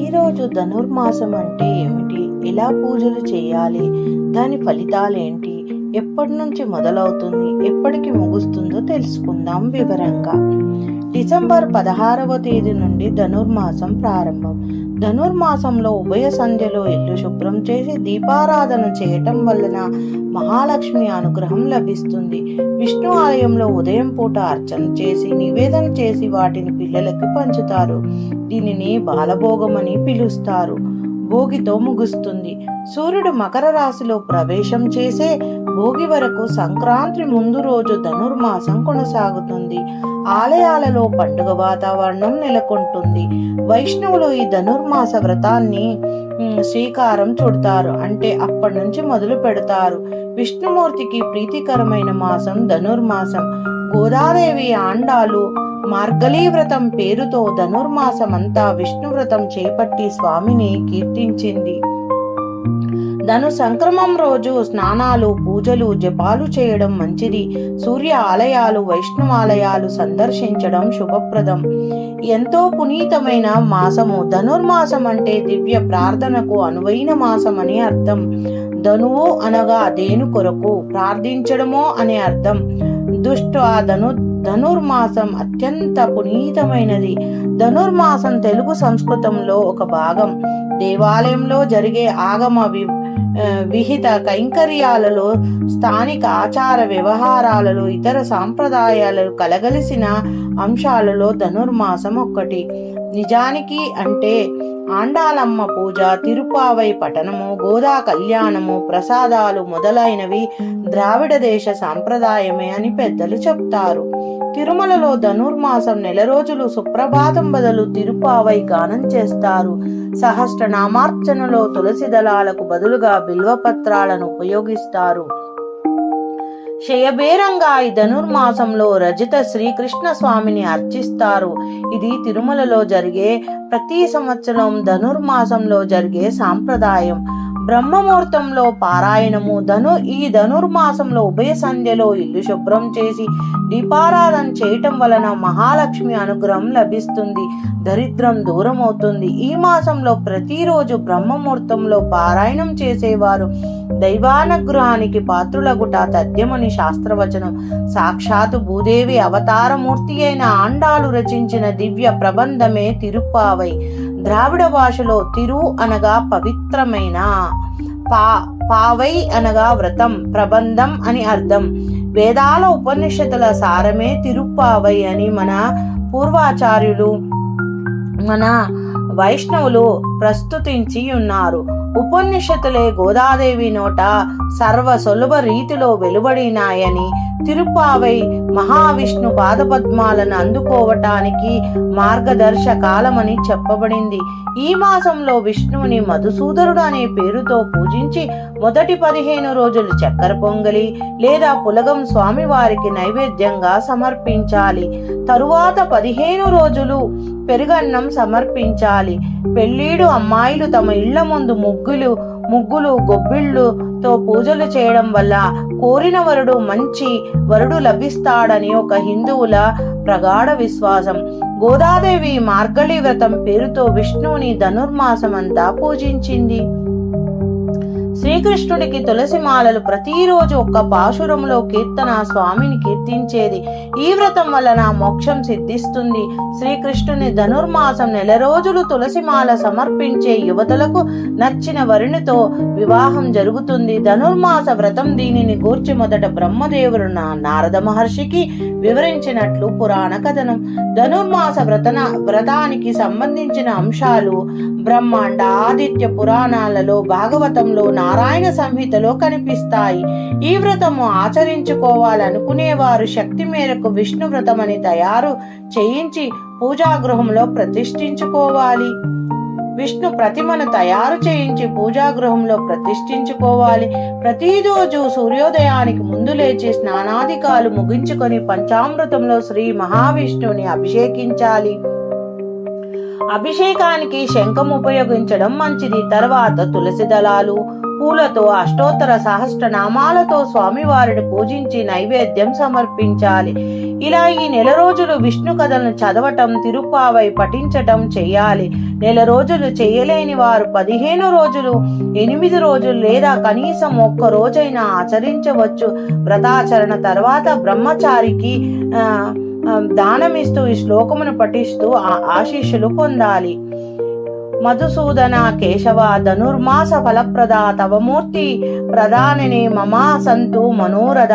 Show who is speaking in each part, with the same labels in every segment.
Speaker 1: ఈరోజు ధనుర్మాసం అంటే ఏమిటి? ఎలా పూజలు చేయాలి? దాని ఫలితాలేంటి? ఎప్పటి నుంచి మొదలవుతుంది? ఎప్పటికి ముగుస్తుందో తెలుసుకుందాం వివరంగా. డిసెంబర్ పదహారవ తేదీ నుండి ధనుర్మాసం ప్రారంభం. ధనుర్మాసంలో ఉభయ సంధ్యలో ఇల్లు శుభ్రం చేసి దీపారాధన చేయటం వలన మహాలక్ష్మి అనుగ్రహం లభిస్తుంది. విష్ణు ఆలయంలో ఉదయం పూట అర్చన చేసి నివేదన చేసి వాటిని పిల్లలకు పంచుతారు. దీనిని బాలభోగమని పిలుస్తారు. భోగితో ముగుస్తుంది సూర్యుడు మకర రాశిలో ప్రవేశం చేసే భోగి వరకు సంక్రాంతి ముందు రోజు ధనుర్మాసం కొనసాగుతుంది. ఆలయాలలో పండుగ వాతావరణం నెలకొంటుంది. వైష్ణవులు ఈ ధనుర్మాస వ్రతాన్ని శ్రీకారం చుడతారు. అంటే అప్పటి నుంచి మొదలు పెడతారు. విష్ణుమూర్తికి ప్రీతికరమైన మాసం ధనుర్మాసం. గోదాదేవి ఆండాలు మార్గళీ వ్రతం పేరుతో ధనుర్మాసమంతా విష్ణు వ్రతం చేపట్టి స్వామిని కీర్తించింది. ధను సంక్రమం రోజు స్నానాలు పూజలు జపాలు చేయడం మంచిది. సూర్య ఆలయాలు వైష్ణవాలయాలు సందర్శించడం శుభప్రదం. ఎంతో పునీతమైన మాసము. ధనుర్మాసం అంటే దివ్య ప్రార్థనకు అనువైన మాసం అని అర్థం. ధనువు అనగా దేని కొరకు? ప్రార్థించడమో అనే అర్థం. దుష్ట ధను ధనుర్మాసం అత్యంత పునీతమైనది. ధనుర్మాసం తెలుగు సంస్కృతంలో ఒక భాగం. దేవాలయంలో జరిగే ఆగమ వి విహిత కైంకర్యాలలో స్థానిక ఆచార వ్యవహారాలలో ఇతర సాంప్రదాయాలలో కలగలిసిన అంశాలలో ధనుర్మాసం ఒక్కటి. నిజానికి అంటే ఆండాలమ్మ పూజ తిరుపావై పఠనము గోదా కళ్యాణము ప్రసాదాలు మొదలైనవి ద్రావిడ దేశ సాంప్రదాయమే అని పెద్దలు చెప్తారు. తిరుమలలో ధనుర్మాసం నెల రోజులు సుప్రభాతం బదులు తిరుపావై గానం చేస్తారు. సహస్ర నామార్చనలో తులసి దళాలకు బదులుగా బిల్వపత్రాలను ఉపయోగిస్తారు. శయబేరంగా ఈ ధనుర్మాసంలో రజిత శ్రీకృష్ణ స్వామిని అర్చిస్తారు. ఇది తిరుమలలో జరిగే ప్రతి సంవత్సరం ధనుర్మాసంలో జరిగే సాంప్రదాయం. బ్రహ్మముహూర్తంలో పారాయణము ధను ఈ ధనుర్మాసంలో ఉభయ సంధ్యలో ఇల్లు శుభ్రం చేసి దీపారాధన చేయటం వలన మహాలక్ష్మి అనుగ్రహం లభిస్తుంది. దరిద్రం దూరం అవుతుంది ఈ మాసంలో ప్రతిరోజు బ్రహ్మముహూర్తంలో పారాయణం చేసేవారు. దైవానుగ్రహానికి పాత్రులగుట తథ్యమని శాస్త్రవచనం. సాక్షాత్తు భూదేవి అవతారమూర్తి అయిన ఆండాలు రచించిన దివ్య ప్రబంధమే తిరుప్పావై. ద్రావిడ భాషలో తిరు అనగా పవిత్రమైన పా పావై అనగా వ్రతం ప్రబంధం అని అర్థం. వేదాల ఉపనిషత్తుల సారమే తిరుప్పావై అని మన పూర్వాచార్యులు మన వైష్ణవులు ప్రస్తుతించి ఉన్నారు ఉపనిషత్తులే గోదాదేవి నోట సర్వ సులభ రీతిలో వెలువడినాయని తిరుపావై మహావిష్ణు పాదపద్మాలను అందుకోవటానికి మార్గదర్శకాలమని చెప్పబడింది. ఈ మాసంలో విష్ణువుని మధుసూదరుడు అనే పేరుతో పూజించి మొదటి పదిహేను రోజులు చక్కెర పొంగలి లేదా పులగం స్వామి వారికి నైవేద్యంగా సమర్పించాలి. తరువాత పదిహేను రోజులు పెరుగన్నం సమర్పించాలి. పెళ్ళీడు అమ్మాయిలు తమ ఇళ్ళ ముందు ముగ్గులు ముగ్గులు గొబ్బిళ్ళుతో పూజలు చేయడం వల్ల కోరిన వరుడు మంచి వరుడు లభిస్తాడని ఒక హిందువుల ప్రగాఢ విశ్వాసం. గోదాదేవి మార్గళి వ్రతం పేరుతో విష్ణువుని ధనుర్మాసమంతా పూజించింది. శ్రీకృష్ణుడికి తులసి మాలలు ప్రతిరోజు ఒక్క పాశురంలో కీర్తన స్వామిని కీర్తించేది. ఈ వ్రతం వలన మోక్షం సిద్ధిస్తుంది. శ్రీకృష్ణుని ధనుర్మాసం నెల రోజులు తులసి మాల సమర్పించే యువతలకు నచ్చిన వరునితో వివాహం జరుగుతుంది. ధనుర్మాస వ్రతం దీనిని గూర్చి మొదట బ్రహ్మదేవుడు నారద మహర్షికి వివరించినట్లు పురాణ కథనం. ధనుర్మాస వ్రతన వ్రతానికి సంబంధించిన అంశాలు బ్రహ్మాండ ఆదిత్య పురాణాలలో భాగవతంలో నారాయణ సంహితలో కనిపిస్తాయి. ఈ వ్రతము ఆచరించుకోవాలనుకునేవారు శక్తి మేరకు విష్ణు వ్రతమని తయారు చేయించి పూజాగృహంలో ప్రతిష్ఠించుకోవాలి. విష్ణు ప్రతిమను తయారు చేయించి పూజాగృహంలో ప్రతిష్ఠించుకోవాలి. ప్రతిరోజు సూర్యోదయానికి ముందు లేచి స్నానాధికాలు ముగించుకొని పంచామృతంలో శ్రీ మహావిష్ణువుని అభిషేకించాలి. అభిషేకానికి శంఖం ఉపయోగించడం మంచిది. తర్వాత తులసి దళాలు పూలతో అష్టోత్తర సహస్ర నామాలతో స్వామివారిని పూజించి నైవేద్యం సమర్పించాలి. ఇలా ఈ నెల రోజులు విష్ణు కథలను చదవటం తిరుప్పావై పఠించటం చేయాలి. నెల రోజులు చేయలేని వారు పదిహేను రోజులు ఎనిమిది రోజులు లేదా కనీసం ఒక్క రోజైనా ఆచరించవచ్చు. వ్రతాచరణ తర్వాత బ్రహ్మచారికి దానమిస్తూ ఈ శ్లోకమును పఠిస్తూ ఆశీస్సులు పొందాలి. మధుసూదన కేశవ ధనుర్మాస ఫలప్రద తవమూర్తి ప్రధానిని మమా సంతు మనోరథ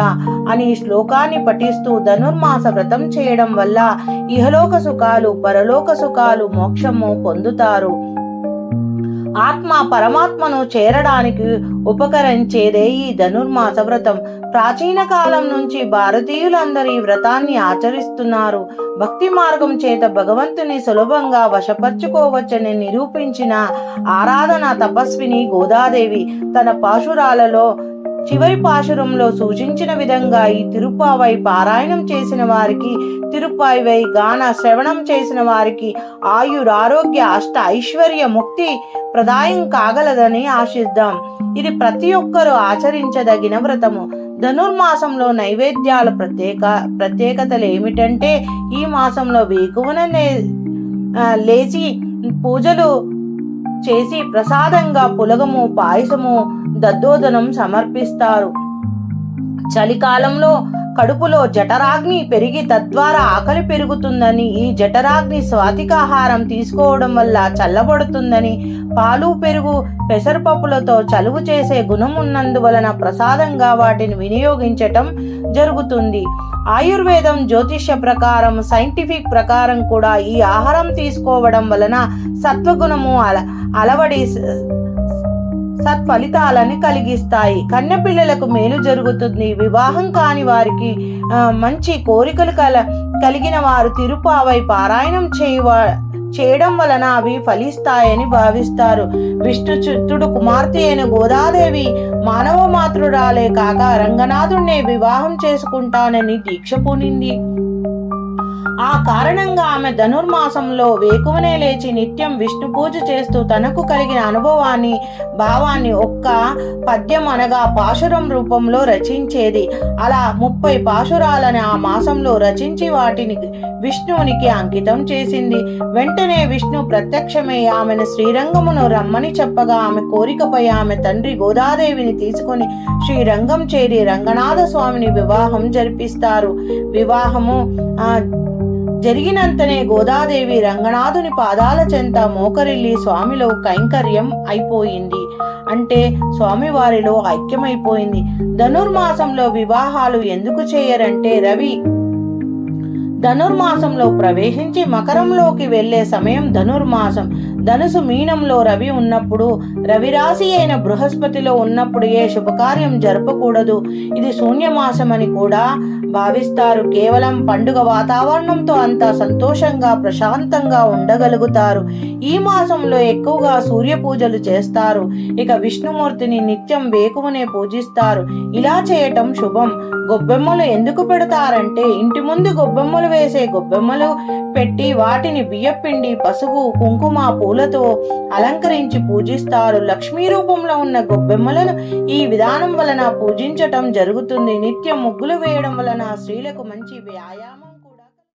Speaker 1: అని శ్లోకాన్ని పఠిస్తూ ధనుర్మాస వ్రతం చేయడం వల్ల ఇహలోక సుఖాలు పరలోక సుఖాలు మోక్షము పొందుతారు. ఆత్మ పరమాత్మను చేరడానికి ఉపకరించేదే ఈ ధనుర్మాస వ్రతం. ప్రాచీన కాలం నుంచి భారతీయులందరూ ఈ వ్రతాన్ని ఆచరిస్తున్నారు. భక్తి మార్గం చేత భగవంతుని సులభంగా వశపరుచుకోవచ్చని నిరూపించిన ఆరాధన తపస్విని గోదాదేవి తన పాశురాలలో చివరి పాశురంలో సూచించిన విధంగా ఈ తిరుపావై పారాయణం చేసిన వారికి తిరుపావై గాన శ్రవణం చేసిన వారికి ఆయురారోగ్య అష్ట ఐశ్వర్య ముక్తి ప్రదాయం కాగలదని ఆశిద్దాం. ఇది ప్రతి ఒక్కరూ ఆచరించదగిన వ్రతము. ధనుర్మాసంలో నైవేద్యాల ప్రత్యేక ప్రత్యేకతలు ఏమిటంటే ఈ మాసంలో వేకువన లేచి పూజలు చేసి ప్రసాదంగా పులగము పాయసము దద్దోదనం సమర్పిస్తారు. చలికాలంలో కడుపులో జఠరాగ్ని పెరిగి తద్వారా ఆకలి పెరుగుతుందని ఈ జఠరాగ్ని స్వాతికాహారం తీసుకోవడం వల్ల చల్లబడుతుందని పాలు పెరుగు పెసరపప్పులతో చలువు చేసే గుణం ఉన్నందువలన ప్రసాదంగా వాటిని వినియోగించటం జరుగుతుంది. ఆయుర్వేదం జ్యోతిష్య ప్రకారం సైంటిఫిక్ ప్రకారం కూడా ఈ ఆహారం తీసుకోవడం వలన సత్వగుణము అల అలవడి సత్ఫలితాలను కలిగిస్తాయి. కన్య పిల్లలకు మేలు జరుగుతుంది. వివాహం కాని వారికి మంచి కోరికలు కల కలిగిన వారు తిరుపావై పారాయణం చేయవా చేయడం వలన అవి ఫలిస్తాయని భావిస్తారు. విష్ణు చిత్తుడు కుమార్తె అయిన గోదాదేవి మానవ మాతృరాలే కాక రంగనాథుణ్ణి వివాహం చేసుకుంటానని దీక్ష పూనింది. ఆ కారణంగా ఆమె ధనుర్మాసంలో వేకువనే లేచి నిత్యం విష్ణు పూజ చేస్తూ తనకు కలిగిన అనుభవాన్ని భావాన్ని ఒక్క పద్యం అనగా పాశురం రూపంలో రచించేది. అలా ముప్పై పాశురాలని ఆ మాసంలో రచించి వాటిని విష్ణువునికి అంకితం చేసింది. వెంటనే విష్ణు ప్రత్యక్షమై ఆమెను శ్రీరంగమును రమ్మని చెప్పగా ఆమె కోరికపై ఆమె తండ్రి గోదాదేవిని తీసుకొని శ్రీరంగం చేరి రంగనాథ స్వామిని వివాహం జరిపిస్తారు. వివాహము ఆ జరిగినంతనే గోదాదేవి రంగనాథుని పాదాల చెంత మోకరిల్లి స్వామిలో కైంకర్యం అయిపోయింది. అంటే స్వామివారిలో ఐక్యమైపోయింది. ధనుర్మాసంలో వివాహాలు ఎందుకు చేయరంటే రవి ధనుర్మాసంలో ప్రవేశించి మకరంలోకి వెళ్ళే సమయం ధనుర్మాసం. ధనుసు మీనంలో రవి ఉన్నప్పుడు రవిరాశి అయిన బృహస్పతిలో ఉన్నప్పుడు ఏ శుభకార్యం జరపకూడదు. ఇది శూన్యమాసమని కూడా భావిస్తారు. కేవలం పండుగ వాతావరణంతో అంతా సంతోషంగా ప్రశాంతంగా ఉండగలుగుతారు. ఈ మాసంలో ఎక్కువగా సూర్య పూజలు చేస్తారు. ఇక విష్ణుమూర్తిని నిత్యం వేకువనే పూజిస్తారు. ఇలా చేయటం శుభం. గొబ్బెమ్మలు ఎందుకు పెడతారంటే ఇంటి ముందు గొబ్బెమ్మలు వేసే గొబ్బెమ్మలు పెట్టి వాటిని బియ్యపిండి పసుపు కుంకుమ పూలతో అలంకరించి పూజిస్తారు. లక్ష్మీ రూపంలో ఉన్న గొబ్బెమ్మలను ఈ విధానం వలన పూజించటం జరుగుతుంది. నిత్యం ముగ్గులు వేయడం వలన స్త్రీలకు మంచి వ్యాయామం